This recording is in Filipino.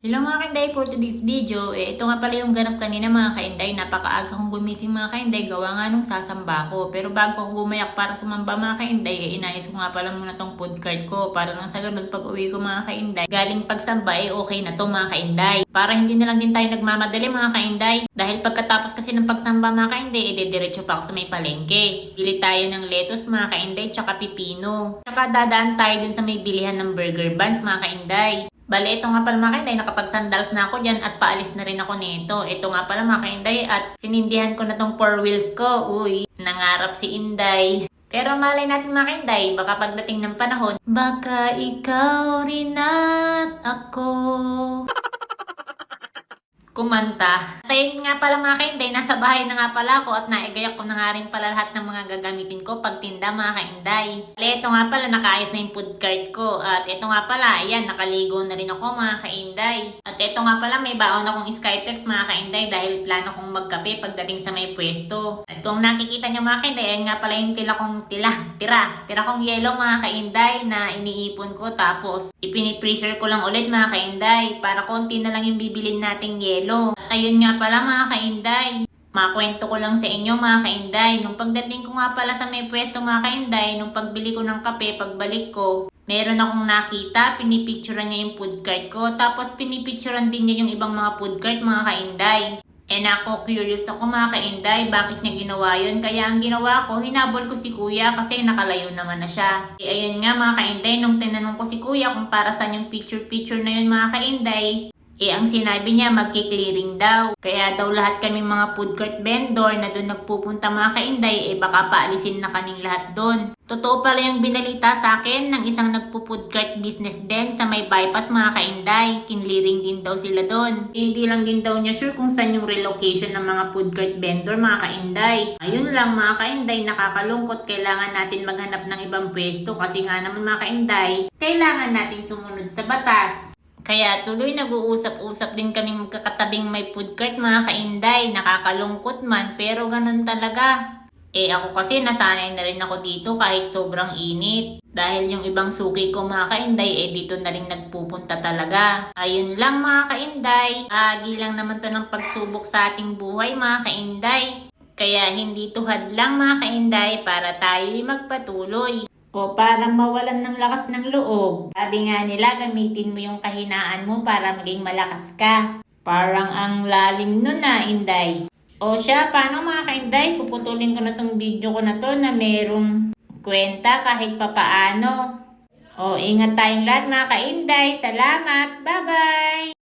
Hello mga kainday, for today's video, eh, ito nga pala yung ganap kanina mga kainday. Napakaaga kong gumising mga kainday, gawa nga nung sasamba ko. Pero bago ako gumayak para sumamba mga kainday, eh, inayos ko nga pala muna tong food cart ko. Para lang sa ganun pag uwi ko mga kainday, galing pagsamba eh okay na to mga kainday. Para hindi na lang din tayo nagmamadali mga kainday. Dahil pagkatapos kasi ng pagsamba mga kainday, eh, diretso pa ako sa may palengke. Bili tayo ng lettuce mga kainday, tsaka pipino. Tsaka dadaan tayo dun sa may bilihan ng burger buns mga kainday. Bale, ito nga pala mga kainday, nakapag-sandals na ako dyan at paalis na rin ako nito. Ito nga pala mga kainday at sinindihan ko na tong four wheels ko. Uy, nangarap si Inday. Pero malay natin mga kainday, baka pagdating ng panahon, baka ikaw rin at ako kumanta. At ayun nga pala mga kainday, nasa bahay na nga pala ako at naigayak ko na nga rin pala lahat ng mga gagamitin ko pagtinda mga kainday. Ito nga pala, nakaayos na yung food cart ko. At ito nga pala, ayan, nakaligo na rin ako mga kainday. At ito nga pala, may baon akong Skypex mga kainday dahil plano kong magkape pagdating sa may pwesto. At kung nakikita niyo mga kainday, ayan nga pala yung tila kong tila, tira, tira kong yellow mga kainday na iniipon ko tapos ipinipreaser ko lang ulit mga kainday para konti na lang yung bibilin nating At ayun nga pala mga kainday, Makwento ko lang sa inyo mga kainday, nung pagdating ko nga pala sa may pwesto mga kainday, nung pagbili ko ng kape, pagbalik ko, meron akong nakita, pinipicturean niya yung food cart ko, tapos pinipicturean din niya yung ibang mga food cart mga kainday. And ako, curious ako mga kainday, bakit niya ginawa yun? Kaya ang ginawa ko, hinabol ko si kuya kasi nakalayo naman na siya. E ayun nga mga kainday, nung tinanong ko si kuya kung para saan yung picture-picture na yun mga kainday, eh, ang sinabi niya, magki-clearing daw. Kaya daw lahat kaming mga food court vendor na doon nagpupunta mga kainday, eh baka paalisin na kaming lahat doon. Totoo pala yung binalita sa akin ng isang nagpo-food court business din sa may bypass mga kainday. Kinliring din daw sila doon. Hindi lang din daw niya sure kung saan yung relocation ng mga food court vendor mga kainday. Ayun lang mga kainday, nakakalungkot. Kailangan natin maghanap ng ibang pwesto kasi nga naman mga kainday, kailangan natin sumunod sa batas. Kaya tuloy nag-uusap-usap din kaming magkakatabing may food cart mga kainday. Nakakalungkot man pero ganun talaga. Eh ako kasi nasanay na rin ako dito kahit sobrang init. Dahil yung ibang suki ko mga kainday eh dito na rin nagpupunta talaga. Ayun lang mga kainday. Agi lang naman to ng pagsubok sa ating buhay mga kainday. Kaya hindi tuhad lang mga kainday para tayo'y magpatuloy. O para mawalan ng lakas ng loob. Sabi nga nila, gamitin mo yung kahinaan mo para maging malakas ka. Parang ang lalim nun na, Inday. O siya, paano mga kainday? Puputulin ko na tong video ko na to na merong kwenta kahit papaano. O ingat tayong lahat mga kainday. Salamat. Bye-bye!